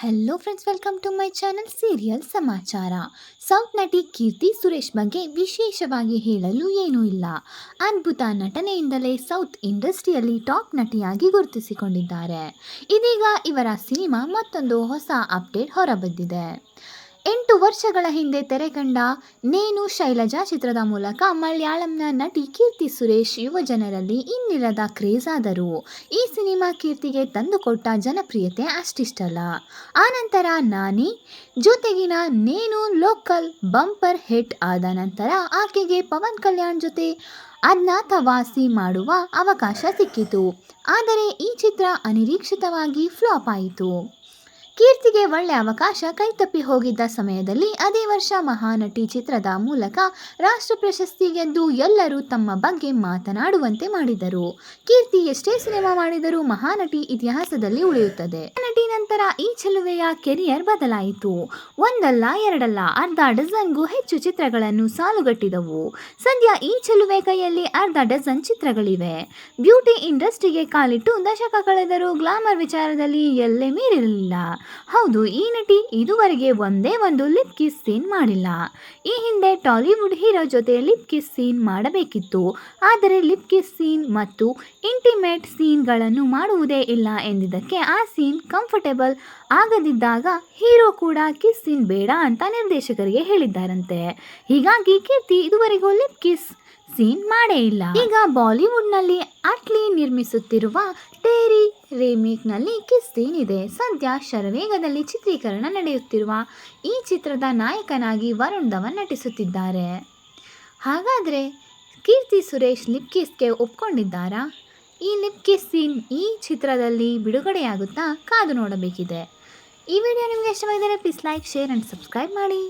Hello friends welcome to my channel serial ಸಮಾಚಾರ south ನಟಿ ಕೀರ್ತಿ ಸುರೇಶ್ ಬಗ್ಗೆ ವಿಶೇಷವಾಗಿ ಹೇಳಲು ಏನೂ ಇಲ್ಲ ಅದ್ಭುತ ನಟನೆಯಿಂದಲೇ ಸೌತ್ ಇಂಡಸ್ಟ್ರಿಯಲ್ಲಿ ಟಾಪ್ ನಟಿಯಾಗಿ ಗುರುತಿಸಿಕೊಂಡಿದ್ದಾರೆ ಇದೀಗ ಇವರ ಸಿನಿಮಾ ಮತ್ತೊಂದು ಹೊಸ ಅಪ್ಡೇಟ್ ಹೊರಬಿದ್ದಿದೆ ಎಂಟು ವರ್ಷಗಳ ಹಿಂದೆ ತೆರೆಕಂಡ ನೇನು ಶೈಲಜಾ ಚಿತ್ರದ ಮೂಲಕ ಮಲಯಾಳಂನ ನಟಿ ಕೀರ್ತಿ ಸುರೇಶ್ ಯುವ ಜನರಲ್ಲಿ ಇನ್ನಿಲ್ಲದ ಕ್ರೇಜ್ ಆದರು ಈ ಸಿನಿಮಾ ಕೀರ್ತಿಗೆ ತಂದುಕೊಟ್ಟ ಜನಪ್ರಿಯತೆ ಅಷ್ಟಿಷ್ಟಲ್ಲ. ಆನಂತರ ನಾನಿ, ಜೊತೆಗಿನ ನೇನು ಲೋಕಲ್ ಬಂಪರ್ ಹಿಟ್ ಆದ ನಂತರ ಆಕೆಗೆ ಪವನ್ ಕಲ್ಯಾಣ್ ಜೊತೆ ಅಜ್ಞಾತವಾಸಿ ಮಾಡುವ ಅವಕಾಶ ಸಿಕ್ಕಿತು. ಆದರೆ ಈ ಚಿತ್ರ ಅನಿರೀಕ್ಷಿತವಾಗಿ ಫ್ಲಾಪ್ ಆಯಿತು. ಕೀರ್ತಿಗೆ ಒಳ್ಳೆ ಅವಕಾಶ ಕೈತಪ್ಪಿ ಹೋಗಿದ್ದ ಸಮಯದಲ್ಲಿ ಅದೇ ವರ್ಷ ಮಹಾನಟಿ ಚಿತ್ರದ ಮೂಲಕ ರಾಷ್ಟ್ರ ಪ್ರಶಸ್ತಿ ಗೆದ್ದು ಎಲ್ಲರೂ ತಮ್ಮ ಬಗ್ಗೆ ಮಾತನಾಡುವಂತೆ ಮಾಡಿದರು. ಕೀರ್ತಿ ಎಷ್ಟೇ ಸಿನಿಮಾ ಮಾಡಿದರೂ ಮಹಾನಟಿ ಇತಿಹಾಸದಲ್ಲಿ ಉಳಿಯುತ್ತದೆ. ನಂತರ ಈ ಚೆಲುವೆಯ ಕೆರಿಯರ್ ಬದಲಾಯಿತು. ಒಂದಲ್ಲ, ಎರಡಲ್ಲ, ಅರ್ಧ ಡಜನ್ಗೂ ಹೆಚ್ಚು ಚಿತ್ರಗಳನ್ನು ಸಾಲುಗಟ್ಟಿದವು. ಸದ್ಯ ಈ ಚೆಲುವೆ ಕೈಯಲ್ಲಿ ಅರ್ಧ ಡಜನ್ ಚಿತ್ರಗಳಿವೆ. ಬ್ಯೂಟಿ ಇಂಡಸ್ಟ್ರಿಗೆ ಕಾಲಿಟ್ಟು ದಶಕ ಕಳೆದರೂ ಗ್ಲಾಮರ್ ವಿಚಾರದಲ್ಲಿ ಎಲ್ಲೇ ಮೀರಿರಲಿಲ್ಲ. ಹೌದು, ಈ ನಟಿ ಇದುವರೆಗೆ ಒಂದೇ ಒಂದು ಲಿಪ್ ಕಿಸ್ ಸೀನ್ ಮಾಡಿಲ್ಲ. ಈ ಹಿಂದೆ ಟಾಲಿವುಡ್ ಹೀರೋ ಜೊತೆ ಲಿಪ್ ಕಿಸ್ ಸೀನ್ ಮಾಡಬೇಕಿತ್ತು. ಆದರೆ ಲಿಪ್ ಕಿಸ್ ಸೀನ್ ಮತ್ತು ಇಂಟಿಮೇಟ್ ಸೀನ್ಗಳನ್ನು ಮಾಡುವುದೇ ಇಲ್ಲ ಎಂದಿದ್ದಕ್ಕೆ ಆ ಸೀನ್ ಕಂಫರ್ಟೇಬಲ್ ಆಗದಿದ್ದಾಗ ಹೀರೋ ಕೂಡ ಕಿಸ್ ಸೀನ್ ಬೇಡ ಅಂತ ನಿರ್ದೇಶಕರಿಗೆ ಹೇಳಿದ್ದಾರಂತೆ. ಹೀಗಾಗಿ ಕೀರ್ತಿ ಇದುವರೆಗೂ ಲಿಪ್ ಕಿಸ್ ಸೀನ್ ಮಾಡೇ ಇಲ್ಲ. ಈಗ ಬಾಲಿವುಡ್ನಲ್ಲಿ ಅಟ್ಲಿ ನಿರ್ಮಿಸುತ್ತಿರುವ ಟೇರಿ ನಲ್ಲಿ ಕಿಸ್ ಸೀನ್ ಇದೆ. ಸದ್ಯ ಶರವೇಗದಲ್ಲಿ ಚಿತ್ರೀಕರಣ ನಡೆಯುತ್ತಿರುವ ಈ ಚಿತ್ರದ ನಾಯಕನಾಗಿ ವರುಣ್ ಧವನ್ ನಟಿಸುತ್ತಿದ್ದಾರೆ. ಹಾಗಾದರೆ ಕೀರ್ತಿ ಸುರೇಶ್ ಲಿಪ್ ಕಿಸ್ಗೆ ಒಪ್ಕೊಂಡಿದ್ದಾರಾ? ಈ ಲಿಪ್ ಸೀನ್ ಈ ಚಿತ್ರದಲ್ಲಿ ಬಿಡುಗಡೆಯಾಗುತ್ತಾ ಕಾದು ನೋಡಬೇಕಿದೆ. ಈ ವಿಡಿಯೋ ನಿಮಗೆ ಇಷ್ಟವಾಗಿದ್ದರೆ please like share and subscribe ಮಾಡಿ.